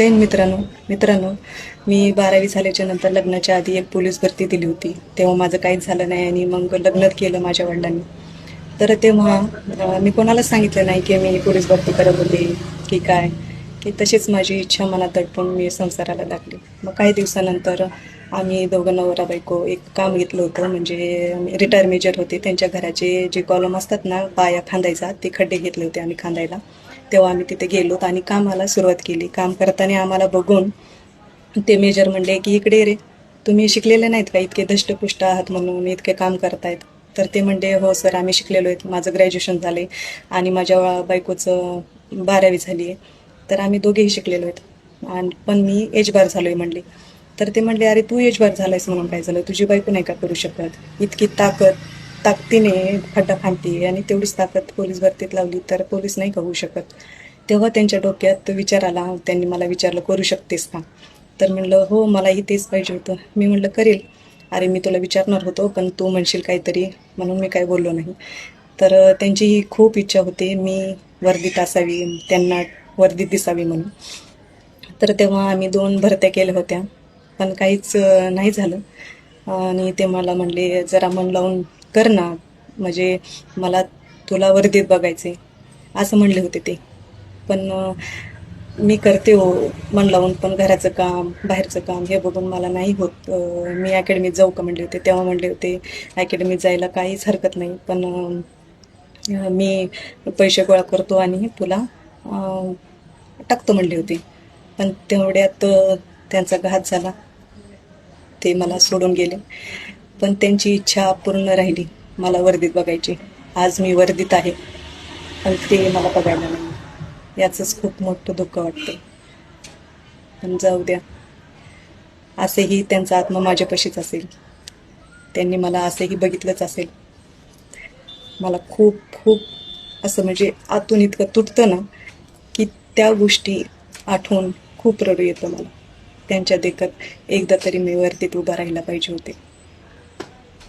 जैन मित्रांनो मित्रांनो मी बारावी झाल्याच्यानंतर लग्नाच्या आधी एक पोलीस भरती दिली होती. तेव्हा माझं काहीच झालं नाही आणि मग लग्न केलं माझ्या वडिलांनी. तर तेव्हा मी कोणालाच सांगितलं नाही की मी पोलीस भरती करत होते की काय? की तशीच माझी इच्छा मनात दडपून मी संसाराला लागली. मग काही दिवसानंतर आम्ही दोघं नवरा बायको एक काम घेतलं होतं म्हणजे रिटायर मेजर होते. त्यांच्या घराचे जे कॉलम असतात ना पाया खांदायचा ते खड्डे घेतले होते आम्ही खांदायला. तेव्हा आम्ही तिथे गेलो आणि कामाला सुरुवात केली. काम करताना आम्हाला बघून ते मेजर म्हणले की इकडे रे. तुम्ही शिकलेले नाहीत का? इतके दष्टपुष्ट आहात म्हणून इतके काम करतायत. तर ते म्हणले हो सर आम्ही शिकलेलो आहेत. माझं ग्रॅज्युएशन झाले आणि माझ्या बायकोचं बारावी झाली आहे. तर आम्ही दोघेही शिकलेलो आहेत. आणि पण मी एज बार झालोय म्हणले. तर ते म्हणले अरे तू एज बार झालायस म्हणून काय झालं? तुझी बायको नाही का करू शकत? इतकी ताकद ताकदीने खड्डा फांडते आणि तेवढीच ताकद पोलीस भरतीत लावली तर पोलीस नाही का होऊ शकत? तेव्हा त्यांच्या डोक्यात विचार आला त्यांनी मला विचारलं करू शकतेस का? तर म्हणलं हो मलाही तेच पाहिजे होतं. मी म्हणलं करेल. अरे मी तुला विचारणार होतो पण तू म्हणशील काहीतरी म्हणून मी काय बोललो नाही. तर त्यांची ही खूप इच्छा होती मी वर्दीत असावी त्यांना वर्दीत दिसावी म्हणून. तर तेव्हा आम्ही दोन भरत्या केल्या होत्या पण काहीच नाही झालं. आणि ते मला म्हणले जरा मन लावून कर ना. म्हणजे मला तुला वर्दीत बघायचे असं म्हणले होते ते. पण मी करते हो मन लावून पण घराचं काम बाहेरचं काम हे बघून मला नाही होत. मी अकॅडमीत जाऊ का म्हणले होते. तेव्हा म्हणले होते अकॅडमीत जायला काहीच हरकत नाही. पण मी पैसे गोळा करतो आणि तुला टाकतो म्हणले होते. पण तेवढ्यात त्यांचा घात झाला. ते मला सोडून गेले. पण त्यांची इच्छा पूर्ण राहिली मला वर्दीत बघायची. आज मी वर्दीत आहे. पण ते मला बघायला नाही. याचंच खूप मोठं दुःख वाटतं. पण जाऊ द्या. असेही त्यांचा आत्मा माझ्यापाशीच असेल. त्यांनी मला असेही बघितलंच असेल. मला खूप खूप असं म्हणजे आतून इतकं तुटतं ना की त्या गोष्टी आठवून खूप रडू येतं मला. त्यांच्या देखत एकदा तरी मी वरतीत उभा राहिला पाहिजे होते.